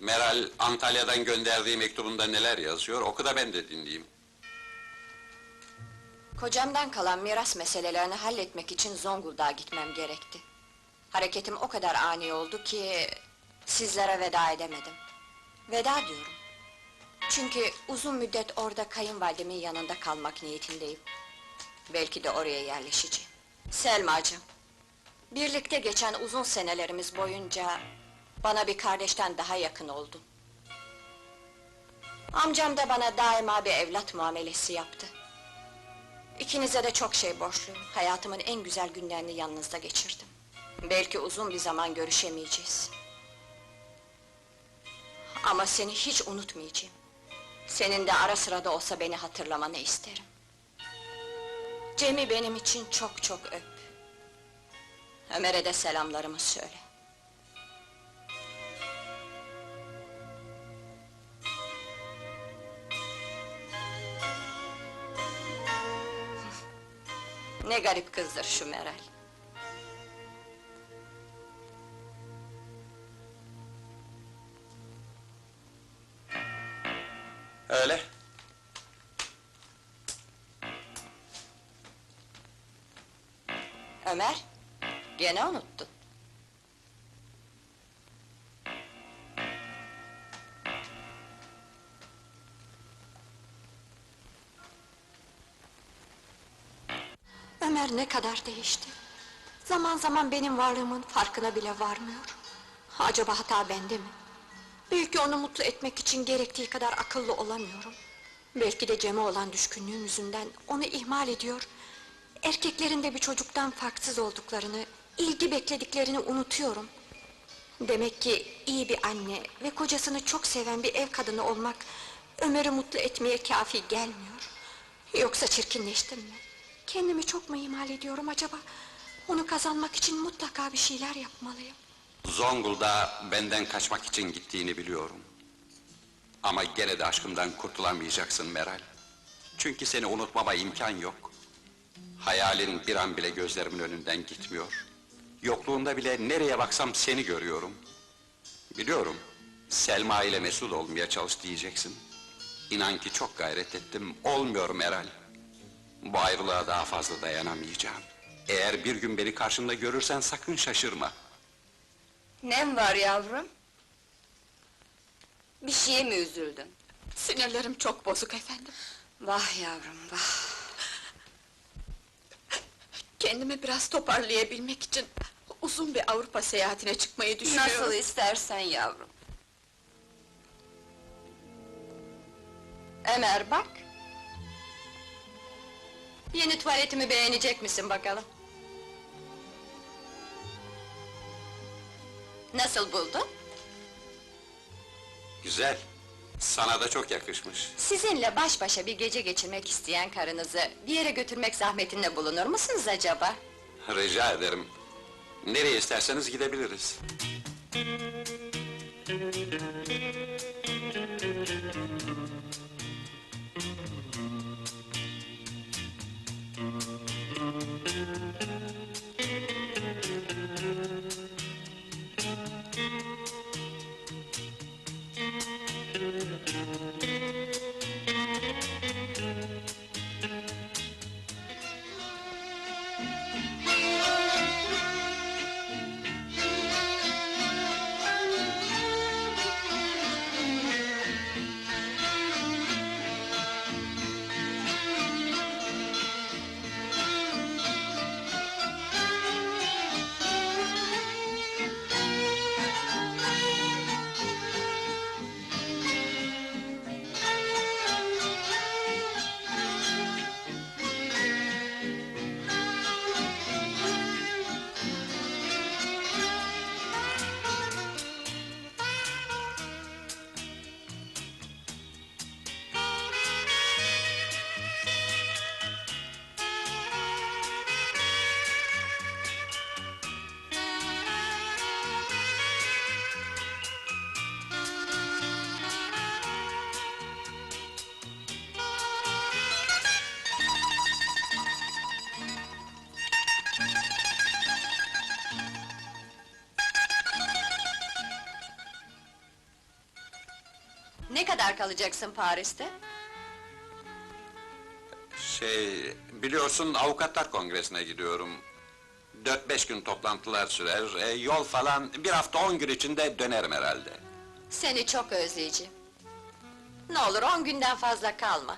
Meral Antalya'dan gönderdiği mektubunda neler yazıyor, oku da ben de dinleyeyim. Kocamdan kalan miras meselelerini halletmek için Zonguldak'a gitmem gerekti. Hareketim o kadar ani oldu ki... ...sizlere veda edemedim. Veda diyorum. Çünkü uzun müddet orada kayınvalidemin yanında kalmak niyetindeyim. Belki de oraya yerleşeceğim. Selmacığım, birlikte geçen uzun senelerimiz boyunca... ...bana bir kardeşten daha yakın oldun. Amcam da bana daima bir evlat muamelesi yaptı. İkinize de çok şey borçluyum. Hayatımın en güzel günlerini yanınızda geçirdim. Belki uzun bir zaman görüşemeyeceğiz. Ama seni hiç unutmayacağım. Senin de ara sıra da olsa beni hatırlamanı isterim. Cem'i benim için çok çok öp. Ömer'e de selamlarımı söyle. Ne garip kızdır şu Meral. Öyle. Ömer, gene unuttun. Ömer ne kadar değişti. Zaman zaman benim varlığımın farkına bile varmıyor. Acaba hata bende mi? Belki onu mutlu etmek için gerektiği kadar akıllı olamıyorum. Belki de Cem'e olan düşkünlüğüm yüzünden onu ihmal ediyor. Erkeklerin de bir çocuktan farksız olduklarını, ilgi beklediklerini unutuyorum. Demek ki iyi bir anne ve kocasını çok seven bir ev kadını olmak... ...Ömer'i mutlu etmeye kafi gelmiyor. Yoksa çirkinleştim mi? Kendimi çok mu ihmal ediyorum acaba? Onu kazanmak için mutlaka bir şeyler yapmalıyım. Zonguldak'a benden kaçmak için gittiğini biliyorum. Ama gene de aşkımdan kurtulamayacaksın Meral. Çünkü seni unutmama imkan yok. Hayalin bir an bile gözlerimin önünden gitmiyor. Yokluğunda bile nereye baksam seni görüyorum. Biliyorum, Selma ile mesut olmaya çalış diyeceksin. İnan ki çok gayret ettim, olmuyor Meral. Bu ayrılığa daha fazla dayanamayacağım. Eğer bir gün beni karşında görürsen sakın şaşırma. Nem var yavrum? Bir şeye mi üzüldün? Sinirlerim çok bozuk efendim. Vah yavrum vah! Kendimi biraz toparlayabilmek için uzun bir Avrupa seyahatine çıkmayı düşünüyorum. Nasıl istersen yavrum. Ömer bak. Yeni tuvaletimi beğenecek misin bakalım? Nasıl buldun? Güzel. Sana da çok yakışmış. Sizinle baş başa bir gece geçirmek isteyen karınızı... ...bir yere götürmek zahmetinde bulunur musunuz acaba? Rica ederim. Nereye isterseniz gidebiliriz. Ne kadar kalacaksın Paris'te? Şey, biliyorsun avukatlar kongresine gidiyorum. Dört beş gün toplantılar sürer, e, yol falan bir hafta on gün içinde dönerim herhalde. Seni çok özleyeceğim. Ne olur on günden fazla kalma.